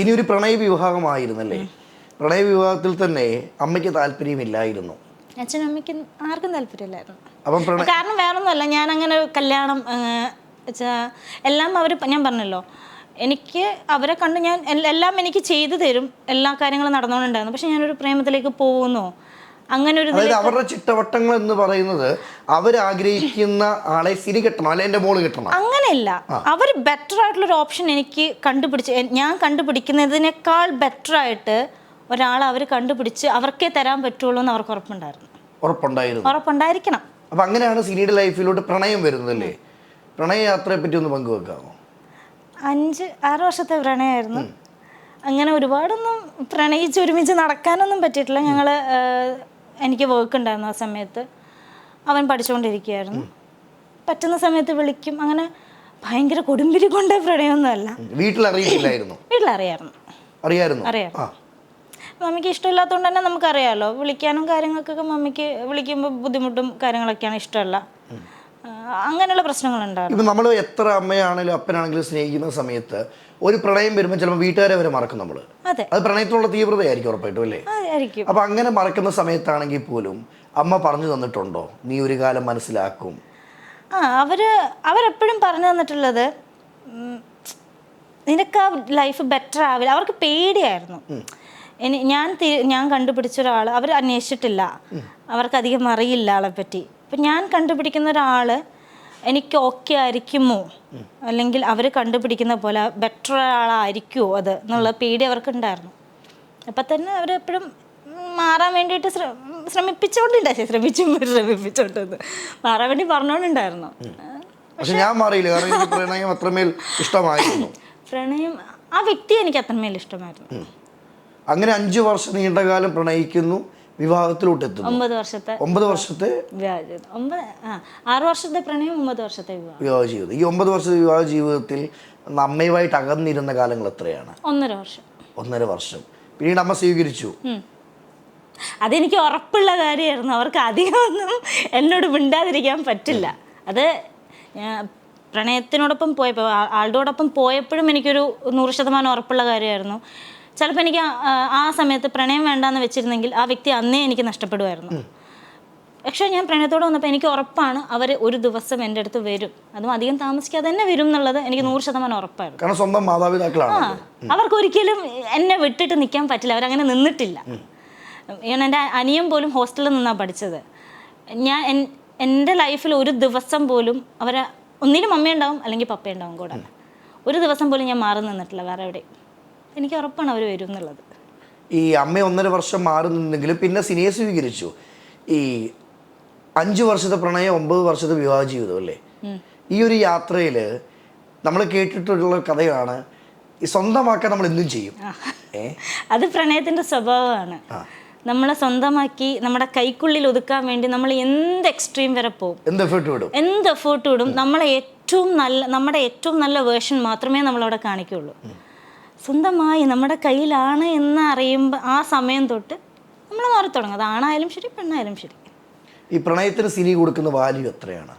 ഇനി ഒരു പ്രണയ വിവാഹമായിരുന്നല്ലേ പ്രണയ വിവാഹത്തിൽ തന്നെ അമ്മയ്ക്ക് താല്പര്യമില്ലായിരുന്നു. അച്ഛനും അമ്മയ്ക്ക് ആർക്കും താല്പര്യമില്ലായിരുന്നു. കാരണം വേറൊന്നുമല്ല ഞാൻ അങ്ങനെ കല്യാണം എല്ലാം അവർ ഞാൻ പറഞ്ഞല്ലോ എനിക്ക് അവരെ കണ്ട് ഞാൻ എല്ലാം എനിക്ക് ചെയ്തു തരും എല്ലാ കാര്യങ്ങളും നടന്നുകൊണ്ടുണ്ടായിരുന്നു. പക്ഷെ ഞാനൊരു പ്രേമത്തിലേക്ക് പോകുന്നു. അങ്ങനെ ഒരു അതായത് അവരുടെ ചിട്ടവട്ടങ്ങൾ എന്ന് പറയുന്നത് അവരാഗ്രഹിക്കുന്ന ആളെ സിരി കിട്ടണം അല്ലെ എന്റെ മോൾ കിട്ടണം. അങ്ങനെയല്ല. അവർ ബെറ്റർ ആയിട്ടുള്ള ഒരു ഓപ്ഷൻ എനിക്ക് കണ്ടുപിടിച്ച് ഞാൻ കണ്ടുപിടിക്കുന്നതിനേക്കാൾ ബെറ്റർ ആയിട്ട് ഒരാൾ അവർ കണ്ടുപിടിച്ച് അവർക്കേ തരാൻ പറ്റുള്ളൂ എന്ന് അവർക്ക് ഉറപ്പുണ്ടായിരുന്നു. ഉറപ്പുണ്ടായിരുന്നു. ഉറപ്പുണ്ടായിരിക്കണം. അപ്പൊ അങ്ങനെയാണ് സിനിയുടെ ലൈഫിലോട്ട് പ്രണയം വരുന്നതല്ലേ? പ്രണയ യാത്രയെ പറ്റി ഒന്ന് പങ്കുവെക്കാമോ? അഞ്ച് ആറ് വർഷത്തെ പ്രണയമായിരുന്നു. അങ്ങനെ ഒരുപാടൊന്നും പ്രണയിച്ച് ഒരുമിച്ച് നടക്കാനൊന്നും പറ്റിയിട്ടില്ല. ഞങ്ങൾ എനിക്ക് വർക്ക് ഉണ്ടായിരുന്നു ആ സമയത്ത്. അവൻ പഠിച്ചുകൊണ്ടിരിക്കുകയായിരുന്നു പറ്റുന്ന സമയത്ത് വിളിക്കും. അങ്ങനെ ഭയങ്കര കൊടുമ്പിരി കൊണ്ട പ്രണയമൊന്നുമല്ല. വീട്ടിൽ അറിയിട്ടില്ലായിരുന്നു വീട്ടിലറിയായിരുന്നു. അറിയായിരുന്നു. അറിയാം. മമ്മിക്ക് ഇഷ്ടമില്ലാത്തതുകൊണ്ട് തന്നെ നമുക്കറിയാമല്ലോ വിളിക്കാനും കാര്യങ്ങൾക്കൊക്കെ മമ്മിക്ക് വിളിക്കുമ്പോൾ ബുദ്ധിമുട്ടും കാര്യങ്ങളൊക്കെയാണ് ഇഷ്ടമല്ല അങ്ങനെയുള്ള പ്രശ്നങ്ങൾ ഇപ്പം നമ്മൾ എത്ര അമ്മയാണെങ്കിലും അപ്പനാണെങ്കിലും സ്നേഹിക്കുന്ന സമയത്ത് ഒരു പ്രണയം വരുമ്പോൾ ചിലപ്പോൾ വീട്ടുകാരെ വരെ മറക്കും നമ്മൾ അതെ. പ്രണയത്തിനുള്ള തീവ്രതയായിരിക്കും ഉറപ്പായിട്ടും അല്ലേ? അപ്പൊ അങ്ങനെ മറക്കുന്ന സമയത്താണെങ്കിൽ പോലും അമ്മ പറഞ്ഞു തന്നിട്ടുണ്ടോ? നീ ഒരു കാലം മനസ്സിലാക്കും. ആ അവർ അവരെപ്പോഴും പറഞ്ഞു തന്നിട്ടുള്ളത് നിനക്ക് ആ ലൈഫ് ബെറ്റർ ആവില്ല. അവർക്ക് പേടിയായിരുന്നു. ഇനി ഞാൻ ഞാൻ കണ്ടുപിടിച്ച ഒരാൾ അവർ അന്വേഷിച്ചിട്ടില്ല. അവർക്ക് അധികം അറിയില്ല ആളെ പറ്റി. അപ്പം ഞാൻ കണ്ടുപിടിക്കുന്ന ഒരാൾ എനിക്ക് ഓക്കെ ആയിരിക്കുമോ? അല്ലെങ്കിൽ അവർ കണ്ടുപിടിക്കുന്ന പോലെ ബെറ്റർ ഒരാളായിരിക്കുമോ അത് എന്നുള്ള പേടി അവർക്കുണ്ടായിരുന്നു. അപ്പം തന്നെ അവരെപ്പോഴും മാറാൻ വേണ്ടിയിട്ട് ശ്രമി ശ്രമിപ്പിച്ചുകൊണ്ടുണ്ടായി ശ്രമിച്ചും ശ്രമിപ്പിച്ചോണ്ടെന്ന് മാറാൻ വേണ്ടി പറഞ്ഞോണ്ടുണ്ടായിരുന്നു. പക്ഷെ ഞാൻ മാറിയില്ല. കാരണം എനിക്ക് പ്രണയം അത്രമേൽ ഇഷ്ടമായിരുന്നു. പ്രണയം ആ വ്യക്തി എനിക്ക് അത്രമേൽ ഇഷ്ടമായിരുന്നു. അങ്ങനെ അഞ്ചു വർഷം നീണ്ടകാലം പ്രണയിക്കുന്നു. വിവാഹത്തിലോട്ട് എത്തുന്നു ഒമ്പത് വർഷത്തെ ഒമ്പത് വർഷത്തെ ഒമ്പത് ആറ് വർഷത്തെ പ്രണയം ഒമ്പത് വർഷത്തെ വിവാഹം. വിവാഹ ജീവിതം. ഈ ഒമ്പത് വർഷത്തെ വിവാഹ ജീവിതത്തിൽ അമ്മയുമായിട്ട് അകന്നിരുന്ന കാലങ്ങൾ എത്രയാണ്? ഒന്നര വർഷം. ഒന്നര വർഷം. പിന്നീട് അമ്മ സ്വീകരിച്ചു. അതെനിക്ക് ഉറപ്പുള്ള കാര്യമായിരുന്നു. അവർക്ക് അധികമൊന്നും എന്നോട് മിണ്ടാതിരിക്കാൻ പറ്റില്ല. അത് പ്രണയത്തിനോടൊപ്പം പോയപ്പോൾ ആളുടെ ആളുടെയോടൊപ്പം പോയപ്പോഴും എനിക്കൊരു നൂറ് ശതമാനം ഉറപ്പുള്ള കാര്യമായിരുന്നു. ചിലപ്പോൾ എനിക്ക് ആ- സമയത്ത് പ്രണയം വേണ്ടാന്ന് വെച്ചിരുന്നെങ്കിൽ ആ വ്യക്തി അന്നേ എനിക്ക് നഷ്ടപ്പെടുമായിരുന്നു. പക്ഷേ ഞാൻ പ്രണയത്തോടെ വന്നപ്പോൾ എനിക്ക് ഉറപ്പാണ് അവർ ഒരു ദിവസം എന്റെ അടുത്ത് വരും. അതും അധികം താമസിക്കാതെ തന്നെ വരും എന്നുള്ളത് എനിക്ക് നൂറ് ശതമാനം ഉറപ്പായിരുന്നു. കാരണം സ്വന്തം മാതാപിതാക്കളാണ് അവർക്ക് ഒരിക്കലും എന്നെ വിട്ടിട്ട് നിൽക്കാൻ പറ്റില്ല. അവരങ്ങനെ നിന്നിട്ടില്ല. ഞാൻ എന്റെ അനിയൻ പോലും ഹോസ്റ്റലിൽ നിന്നാണ് പഠിച്ചത്. ഞാൻ എന്റെ ലൈഫിൽ ഒരു ദിവസം പോലും അവരെ ഒന്നിനും അമ്മയുണ്ടാവും അല്ലെങ്കിൽ പപ്പയുണ്ടാവും കൂടെ. ഒരു ദിവസം പോലും ഞാൻ മാറി നിന്നിട്ടില്ല വേറെ എവിടെയും. എനിക്ക് ഉറപ്പാണ് അവർ വരും എന്നുള്ളത്. ഈ അമ്മ ഒന്നര വർഷം മാറി നിന്നെങ്കിലും പിന്നെ സിനിയെ സ്വീകരിച്ചു. ഈ അഞ്ചു വർഷത്തെ പ്രണയം ഒമ്പത് വർഷത്തെ വിവാഹ ജീവിതം അല്ലേ? ഈ ഒരു യാത്രയിൽ നമ്മൾ കേട്ടിട്ടുള്ള കഥയാണ് ഈ സ്വന്തമാക്കാൻ നമ്മൾ എന്തും ചെയ്യും. അത് പ്രണയത്തിന്റെ സ്വഭാവമാണ്. നമ്മളെ സ്വന്തമാക്കി നമ്മുടെ കൈക്കുള്ളിൽ ഒതുക്കാൻ വേണ്ടി നമ്മൾ എന്ത് എക്സ്ട്രീം വരെ പോകും എന്ത് എഫേർട്ട് വിടും? എന്ത് എഫേർട്ട് വിടും? നമ്മളെ ഏറ്റവും നല്ല നമ്മുടെ ഏറ്റവും നല്ല വേർഷൻ മാത്രമേ നമ്മളവിടെ കാണിക്കുള്ളൂ. സ്വന്തമായി നമ്മുടെ കയ്യിലാണ് എന്ന് അറിയുമ്പോൾ ആ സമയം തൊട്ട് നമ്മൾ മാറി തുടങ്ങും. അതാണായാലും ശരി പെണ്ണായാലും ശരി. ഈ പ്രണയത്തിന് സിനി കൊടുക്കുന്ന വാല്യൂ എത്രയാണ്?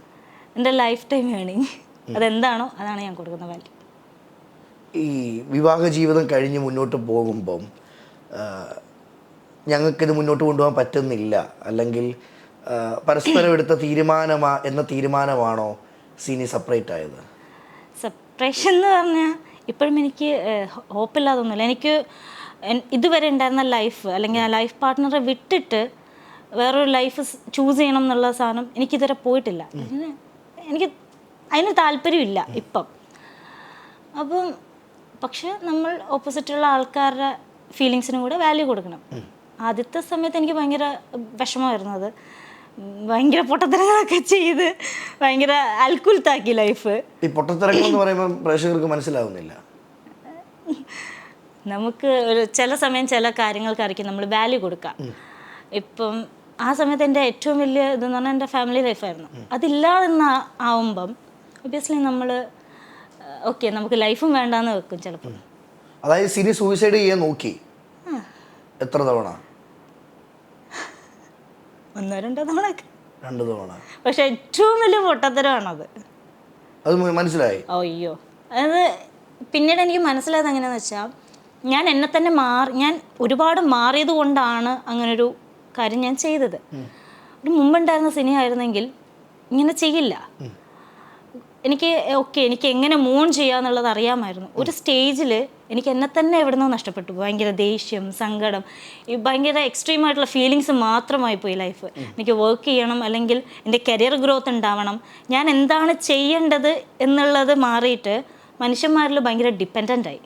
എന്റെ ലൈഫ് ടൈം ഏണിങ് അതെന്താണോ അതാണ് ഞാൻ കൊടുക്കുന്ന വാല്യൂ ഈ വിവാഹ ജീവിതം കഴിഞ്ഞ് മുന്നോട്ട് പോകുമ്പം ഞങ്ങൾക്കിത് മുന്നോട്ട് കൊണ്ടുപോകാൻ പറ്റുന്നില്ല. അല്ലെങ്കിൽ പരസ്പരം എടുത്ത തീരുമാനമാ എന്ന തീരുമാനമാണോ സിനി സെപ്പറേറ്റ് ആയത്? സെപ്പറേഷൻ എന്ന് പറഞ്ഞാൽ ഇപ്പോഴും എനിക്ക് ഹോപ്പില്ലാതൊന്നുമില്ല. എനിക്ക് ഇതുവരെ ഉണ്ടായിരുന്ന ലൈഫ് അല്ലെങ്കിൽ ആ ലൈഫ് പാർട്ട്ണറെ വിട്ടിട്ട് വേറൊരു ലൈഫ് ചൂസ് ചെയ്യണം എന്നുള്ള സാധനം എനിക്കിതുവരെ പോയിട്ടില്ല. എനിക്ക് അതിന് താല്പര്യമില്ല ഇപ്പം. അപ്പം പക്ഷെ നമ്മൾ ഓപ്പോസിറ്റുള്ള ആൾക്കാരുടെ ഫീലിങ്സിനും കൂടെ വാല്യൂ കൊടുക്കണം. ആദ്യത്തെ സമയത്ത് എനിക്ക് ഭയങ്കര വിഷമമായിരുന്നത്. ഭയങ്കര പൊട്ടത്തരങ്ങളൊക്കെ ചെയ്ത് ഭയങ്കര അൽക്കുൽത്താക്കി ലൈഫ് ഈ പൊട്ടത്തരങ്ങൾ എന്ന് പറയുമ്പോൾ പ്രേക്ഷകർക്ക് മനസ്സിലാവുന്നില്ല. നമുക്ക് ഒരു ചില സമയം ചില കാര്യങ്ങൾക്കായിരിക്കും നമ്മൾ വാല്യൂ കൊടുക്കുക. ഇപ്പം ആ സമയത്ത് എന്റെ ഏറ്റവും വലിയ ഇതെന്ന് പറഞ്ഞാൽ എന്റെ ഫാമിലി ലൈഫായിരുന്നു അതില്ലാതെന്ന് ആവുമ്പം ഒബിയസ്ലി നമ്മൾ ഓക്കെ നമുക്ക് ലൈഫും വേണ്ടാന്ന് വെക്കും ചിലപ്പോൾ അതായത് സിനി സൂയിസൈഡ് ചെയ്യാൻ നോക്കി. എത്ര തവണ? ഒന്നോ രണ്ടോ തവണ രണ്ട് തവണ. പക്ഷെ ഏറ്റവും വലിയ പൊട്ടത്തരമാണത്. അത് മനസ്സിലായി? അയ്യോ. അത് പിന്നീട് എനിക്ക് മനസ്സിലായത് എങ്ങനെയാണെന്ന് വെച്ചാൽ ഞാൻ എന്നെ തന്നെ മാറി ഞാൻ ഒരുപാട് മാറിയത് കൊണ്ടാണ് അങ്ങനൊരു കാര്യം ഞാൻ ചെയ്തത്. ഒരു മുമ്പുണ്ടായിരുന്ന സിനിമ ആയിരുന്നെങ്കിൽ ഇങ്ങനെ ചെയ്യില്ല. എനിക്ക് ഓക്കെ എനിക്ക് എങ്ങനെ മൂൺ ചെയ്യാന്നുള്ളത് അറിയാമായിരുന്നു. ഒരു സ്റ്റേജിൽ എനിക്ക് എന്നെ തന്നെ എവിടുന്നോ നഷ്ടപ്പെട്ടു. ഭയങ്കര ദേഷ്യം സങ്കടം ഈ ഭയങ്കര എക്സ്ട്രീം ആയിട്ടുള്ള ഫീലിങ്സ് മാത്രമായി പോയി ലൈഫ് എനിക്ക് വർക്ക് ചെയ്യണം അല്ലെങ്കിൽ എന്റെ കരിയർ ഗ്രോത്ത് ഉണ്ടാവണം. ഞാൻ എന്താണ് ചെയ്യേണ്ടത് എന്നുള്ളത് മാറിയിട്ട് മനുഷ്യന്മാരിൽ ഭയങ്കര ഡിപ്പെൻഡന്റ് ആയി.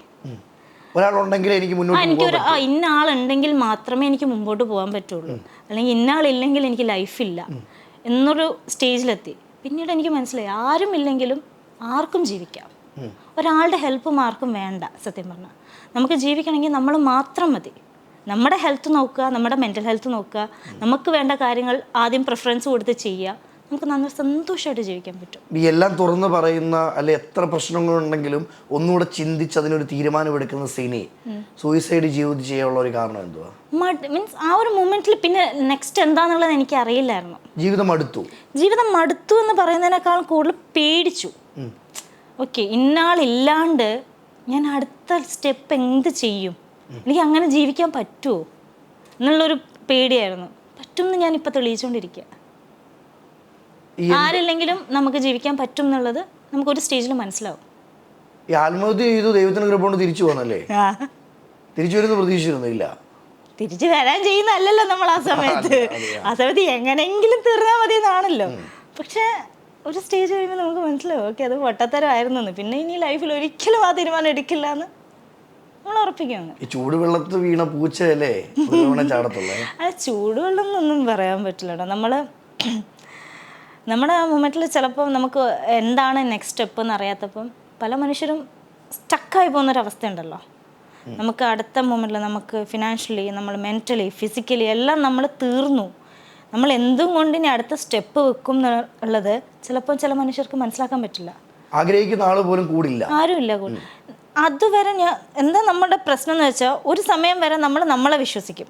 ഒരാളുണ്ടെങ്കിൽ എനിക്ക് മുന്നോട്ട് എനിക്കൊരു ആ ഇന്ന ആളുണ്ടെങ്കിൽ മാത്രമേ എനിക്ക് മുമ്പോട്ട് പോകാൻ പറ്റുള്ളൂ. അല്ലെങ്കിൽ ഇന്ന ആളില്ലെങ്കിൽ എനിക്ക് ലൈഫില്ല. എന്നൊരു സ്റ്റേജിലെത്തി. പിന്നീട് എനിക്ക് മനസ്സിലായി ആരും ഇല്ലെങ്കിലും ആർക്കും ജീവിക്കാം. ഒരാളുടെ ഹെൽപ്പും ആർക്കും വേണ്ട സത്യം പറഞ്ഞാൽ നമുക്ക് ജീവിക്കണമെങ്കിൽ നമ്മൾ മാത്രം മതി. നമ്മുടെ ഹെൽത്ത് നോക്കുക നമ്മുടെ മെന്റൽ ഹെൽത്ത് നോക്കുക. നമുക്ക് വേണ്ട കാര്യങ്ങൾ ആദ്യം പ്രിഫറൻസ് കൊടുത്ത് ചെയ്യുക. നമുക്ക് നന്നായി സന്തോഷമായിട്ട് ജീവിക്കാൻ പറ്റും. ഈ എല്ലാം തുറന്ന് പറയുന്ന അല്ലെ എത്ര പ്രശ്നങ്ങളുണ്ടെങ്കിലും ഒന്നുകൂടെ ചിന്തിച്ച് അതിനൊരു തീരുമാനം എടുക്കുന്ന സിനി സൂയിസൈഡ് ജീവിതം ചെയ്യാനുള്ള ഒരു കാരണം എന്തുവാ? മീൻസ് ആ ഒരു മൊമെന്റിൽ പിന്നെ നെക്സ്റ്റ് എന്താന്നുള്ളത് എനിക്ക് അറിയില്ലായിരുന്നു. ജീവിതം അടുത്തു ജീവിതം മടുത്തു എന്ന് പറയുന്നതിനേക്കാൾ കൂടുതൽ പേടിച്ചു. ഓക്കെ ഇന്നാളില്ലാണ്ട് ഞാൻ അടുത്ത സ്റ്റെപ്പ് എന്ത് ചെയ്യും? എനിക്ക് അങ്ങനെ ജീവിക്കാൻ പറ്റുമോ എന്നുള്ളൊരു പേടിയായിരുന്നു. പറ്റുമെന്ന് ഞാൻ ഇപ്പം തെളിയിച്ചുകൊണ്ടിരിക്കുക ആരില്ലെങ്കിലും നമുക്ക് ജീവിക്കാൻ പറ്റും എന്നുള്ളത് നമുക്ക് ഒരു സ്റ്റേജിൽ മനസ്സിലാവും. ഈ ആത്മഹത്യ ചെയ്തു ദൈവത്തിന് കൃപ കൊണ്ട് തിരിച്ചു പോന്നല്ലേ? തിരിച്ചു വരുന്ന പ്രതീക്ഷിച്ചിരുന്നില്ല. തിരിച്ചു വരാൻ ചെയ്യുന്നതല്ലല്ലോ നമ്മൾ ആ സമയത്ത്. ആ സമയത്ത് എങ്ങനെയെങ്കിലും തീർന്നാൽ മതി എന്നാണല്ലോ. പക്ഷെ ഒരു സ്റ്റേജ് കഴിയുമ്പോൾ നമുക്ക് മനസ്സിലാവും ഓക്കെ അത് പൊട്ടത്തരമായിരുന്നു. പിന്നെ ഇനി ലൈഫിൽ ഒരിക്കലും ആ തീരുമാനം എടുക്കില്ല എന്ന് നമ്മൾ ഉറപ്പിക്കുന്നു ഈ ചൂടുവെള്ളത്ത് വീണ പൂച്ചയല്ലേ? ചാടത്തുള്ളേ. ചൂടുവെള്ളം എന്നൊന്നും പറയാൻ പറ്റില്ല കേട്ടോ നമ്മൾ നമ്മുടെ ആ മൊമെന്റിൽ ചിലപ്പോൾ നമുക്ക് എന്താണ് നെക്സ്റ്റ് സ്റ്റെപ്പ് എന്ന് അറിയാത്തപ്പം പല മനുഷ്യരും സ്റ്റക്കായി പോകുന്നൊരവസ്ഥ ഉണ്ടല്ലോ നമുക്ക് അടുത്ത മൊമെന്റിൽ നമുക്ക് ഫിനാൻഷ്യലി നമ്മൾ മെന്റലി ഫിസിക്കലി എല്ലാം നമ്മൾ തീർന്നു. നമ്മൾ എന്തും കൊണ്ട് ഇനി അടുത്ത സ്റ്റെപ്പ് വെക്കും എന്നുള്ളത് ചിലപ്പോൾ ചില മനുഷ്യർക്ക് മനസ്സിലാക്കാൻ പറ്റില്ല. ആഗ്രഹിക്കുന്ന ആൾ പോലും കൂടില്ല. ആരുമില്ല അതുവരെ ഞാൻ എന്താ നമ്മുടെ പ്രശ്നം എന്ന് വെച്ചാൽ ഒരു സമയം വരെ നമ്മൾ നമ്മളെ വിശ്വസിക്കും.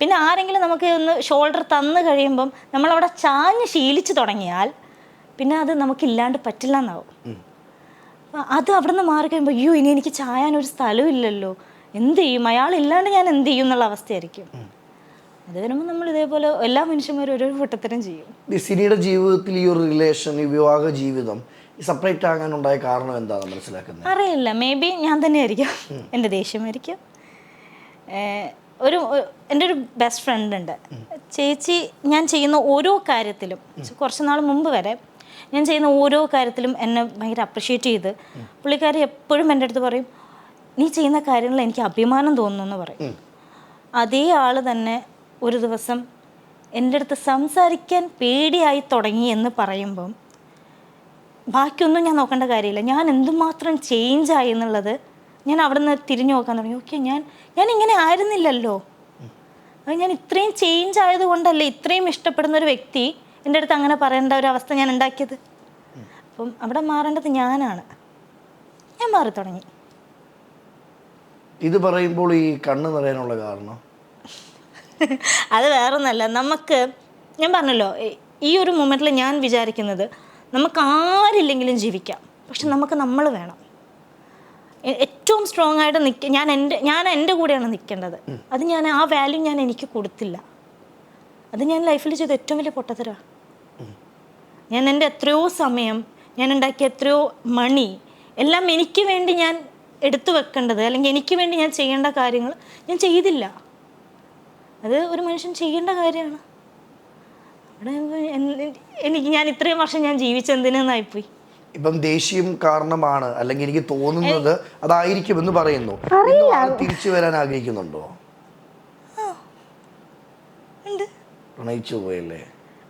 പിന്നെ ആരെങ്കിലും നമുക്ക് ഒന്ന് ഷോൾഡർ തന്നു കഴിയുമ്പം നമ്മളവിടെ ചാഞ്ഞ് ശീലിച്ചു തുടങ്ങിയാൽ പിന്നെ അത് നമുക്കില്ലാണ്ട് പറ്റില്ല എന്നാവും അത് അവിടെ നിന്ന് മാറി കഴിയുമ്പോൾ അയ്യോ ഇനി എനിക്ക് ചായാൻ ഒരു സ്ഥലവും ഇല്ലല്ലോ. എന്ത് ചെയ്യും? അയാൾ ഇല്ലാണ്ട് ഞാൻ എന്ത് ചെയ്യും എന്നുള്ള അവസ്ഥയായിരിക്കും. അത് വരുമ്പോൾ നമ്മൾ ഇതേപോലെ എല്ലാ മനുഷ്യന്മാരും ഓരോ പൊട്ടത്തരം ചെയ്യും. സിനിയുടെ ജീവിതത്തിൽ ഈ ഒരു റിലേഷൻ ഈ വിവാഹ ജീവിതം സെപ്പറേറ്റ് ആകാനുണ്ടായ കാരണം എന്താണെന്ന് മനസ്സിലാക്കുന്നത് അറിയില്ല. മേ ബി ഞാൻ തന്നെ ആയിരിക്കും എന്റെ ദേഷ്യമായിരിക്കും ഒരു എന്റെ ഒരു ബെസ്റ്റ് ഫ്രണ്ട് ഉണ്ട്. ചേച്ചി ഞാൻ ചെയ്യുന്ന ഓരോ കാര്യത്തിലും കുറച്ച് നാൾ മുമ്പ് വരെ ഞാൻ ചെയ്യുന്ന ഓരോ കാര്യത്തിലും എന്നെ ഭയങ്കര അപ്രിഷ്യേറ്റ് ചെയ്ത് പുള്ളിക്കാരി എപ്പോഴും എന്റെ അടുത്ത് പറയും നീ ചെയ്യുന്ന കാര്യങ്ങളിൽ എനിക്ക് അഭിമാനം തോന്നുന്നു എന്ന് പറയും. അതേ ആൾ തന്നെ ഒരു ദിവസം എന്റെ അടുത്ത് സംസാരിക്കാൻ പേടിയായി തുടങ്ങി എന്ന് പറയുമ്പം ബാക്കിയൊന്നും ഞാൻ നോക്കേണ്ട കാര്യമില്ല. ഞാൻ എന്തുമാത്രം ചേഞ്ച് ആയി എന്നുള്ളത് ഞാൻ അവിടെ നിന്ന് തിരിഞ്ഞു നോക്കാൻ തുടങ്ങി. ഓക്കെ ഞാൻ ഞാൻ ഇങ്ങനെ ആയിരുന്നില്ലല്ലോ. ഞാൻ ഇത്രയും ചേഞ്ച് ആയതുകൊണ്ടല്ലേ ഇത്രയും ഇഷ്ടപ്പെടുന്ന ഒരു വ്യക്തി എന്റെ അടുത്ത് അങ്ങനെ പറയേണ്ട ഒരു അവസ്ഥ ഞാൻ ഉണ്ടാക്കിയത്? അപ്പം അവിടെ മാറേണ്ടത് ഞാനാണ്. ഞാൻ മാറി തുടങ്ങി. ഇത് പറയുമ്പോൾ ഈ കണ്ണ് നിറയാനുള്ള കാരണം? അത് വേറൊന്നല്ല. നമുക്ക് ഞാൻ പറഞ്ഞല്ലോ ഈ- ഈ ഒരു മൊമെന്റിൽ ഞാൻ വിചാരിക്കുന്നത് നമുക്ക് ആരില്ലെങ്കിലും ജീവിക്കാം. പക്ഷെ നമുക്ക് നമ്മൾ വേണം. ഏറ്റവും സ്ട്രോങ് ആയിട്ട് നിൽക്ക ഞാൻ എന്റെ ഞാൻ എന്റെ കൂടെയാണ് നിൽക്കേണ്ടത്. അത് ഞാൻ ആ വാല്യൂ ഞാൻ എനിക്ക് കൊടുത്തില്ല. അത് ഞാൻ ലൈഫിൽ ചെയ്ത ഏറ്റവും വലിയ പൊട്ടത്തരാ ഞാൻ എന്റെ എത്രയോ സമയം ഞാൻ ഉണ്ടാക്കിയ എത്രയോ മണി എല്ലാം എനിക്ക് വേണ്ടി ഞാൻ എടുത്തു വെക്കേണ്ടത് അല്ലെങ്കിൽ എനിക്ക് വേണ്ടി ഞാൻ ചെയ്യേണ്ട കാര്യങ്ങൾ ഞാൻ ചെയ്തില്ല. അത് ഒരു മനുഷ്യൻ ചെയ്യേണ്ട കാര്യമാണ്. എനിക്ക് ഞാൻ ഇത്രയും വർഷം ഞാൻ ജീവിച്ചെന്തിനായിപ്പോയി? ഇപ്പം ദേഷ്യം കാരണമാണ് അല്ലെങ്കിൽ എനിക്ക് തോന്നുന്നത് അതായിരിക്കും എന്ന് പറയുന്നു. തിരിച്ചു വരാൻ ആഗ്രഹിക്കുന്നുണ്ടോ? ഉണ്ട്. പ്രണയിച്ചു പോയല്ലേ?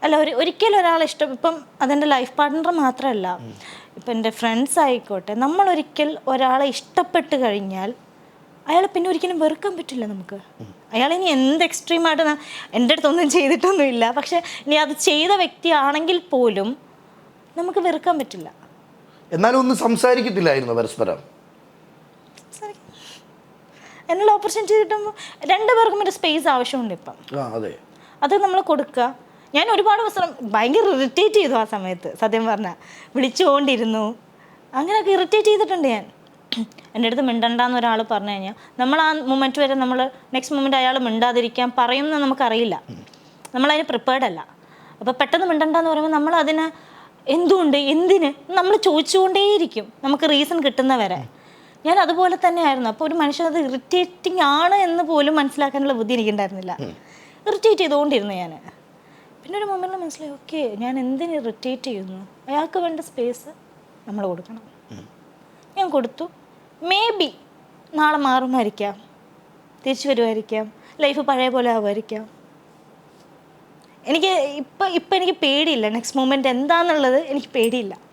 അല്ല ഒരു ഒരിക്കലും ഒരാളെ ഇഷ്ടം ഇപ്പം അതെന്റെ ലൈഫ് പാർട്ട്ണർ മാത്രമല്ല. ഇപ്പം എന്റെ ഫ്രണ്ട്സ് ആയിക്കോട്ടെ നമ്മൾ ഒരിക്കൽ ഒരാളെ ഇഷ്ടപ്പെട്ട് കഴിഞ്ഞാൽ അയാളെ പിന്നെ ഒരിക്കലും വെറുക്കാൻ പറ്റില്ല നമുക്ക്. അയാൾ ഇനി എന്ത് എക്സ്ട്രീമായിട്ട് എന്റെ അടുത്തൊന്നും ചെയ്തിട്ടൊന്നുമില്ല. പക്ഷെ ഇനി അത് ചെയ്ത വ്യക്തിയാണെങ്കിൽ പോലും നമുക്ക് വെറുക്കാൻ പറ്റില്ല. എന്നാലും ഒന്നും സംസാരിക്കത്തില്ലായിരുന്നു പരസ്പരം. എന്നുള്ള ഓപ്പർച്യൂണിറ്റി കിട്ടുമ്പോൾ രണ്ടുപേർക്കും ഒരു സ്പേസ് ആവശ്യമുണ്ട് ഇപ്പം. അത്. നമ്മൾ കൊടുക്കുക ഞാൻ ഒരുപാട് വസ്ത്രം ഭയങ്കര ഇറിറ്റേറ്റ് ചെയ്തു ആ സമയത്ത് സത്യം പറഞ്ഞാൽ വിളിച്ചുകൊണ്ടിരുന്നു. അങ്ങനെയൊക്കെ ഇറിറ്റേറ്റ് ചെയ്തിട്ടുണ്ട് ഞാൻ. എന്റെ അടുത്ത് മിണ്ടണ്ടെന്ന് ഒരാൾ പറഞ്ഞു കഴിഞ്ഞാൽ നമ്മൾ ആ മൊമെന്റ് വരെ നമ്മൾ നെക്സ്റ്റ് മൊമെന്റ് അയാൾ മിണ്ടാതിരിക്കാൻ പറയുമെന്ന് നമുക്കറിയില്ല. നമ്മളതിന് പ്രിപ്പയർഡ് അല്ല. അപ്പോൾ പെട്ടെന്ന് മിണ്ടണ്ടെന്ന് പറയുമ്പോൾ നമ്മൾ അതിന് എന്തുകൊണ്ട് എന്തിന് നമ്മൾ ചോദിച്ചുകൊണ്ടേയിരിക്കും. നമുക്ക് റീസൺ കിട്ടുന്നവരെ ഞാൻ അതുപോലെ തന്നെയായിരുന്നു. അപ്പോൾ ഒരു മനുഷ്യൻ അത് ഇറിറ്റേറ്റിംഗ് ആണ് എന്ന് പോലും മനസ്സിലാക്കാനുള്ള ബുദ്ധി എനിക്കുണ്ടായിരുന്നില്ല. ഇറിറ്റേറ്റ് ചെയ്തുകൊണ്ടിരുന്നു ഞാൻ പിന്നെ ഒരു മൊമെന്റിൽ മനസ്സിലായി ഓക്കെ ഞാൻ എന്തിന് ഇറിറ്റേറ്റ് ചെയ്യുന്നു? അയാൾക്ക് വേണ്ട സ്പേസ് നമ്മൾ കൊടുക്കണം. ഞാൻ കൊടുത്തു. മേ ബി നാളെ മാറുമായിരിക്കാം. തിരിച്ചു വരുമായിരിക്കാം. ലൈഫ് പഴയ പോലെ ആവുമായിരിക്കാം. എനിക്ക് ഇപ്പം ഇപ്പം എനിക്ക് പേടിയില്ല. നെക്സ്റ്റ് മൂമെന്റ് എന്താണെന്നുള്ളത് എനിക്ക് പേടിയില്ല.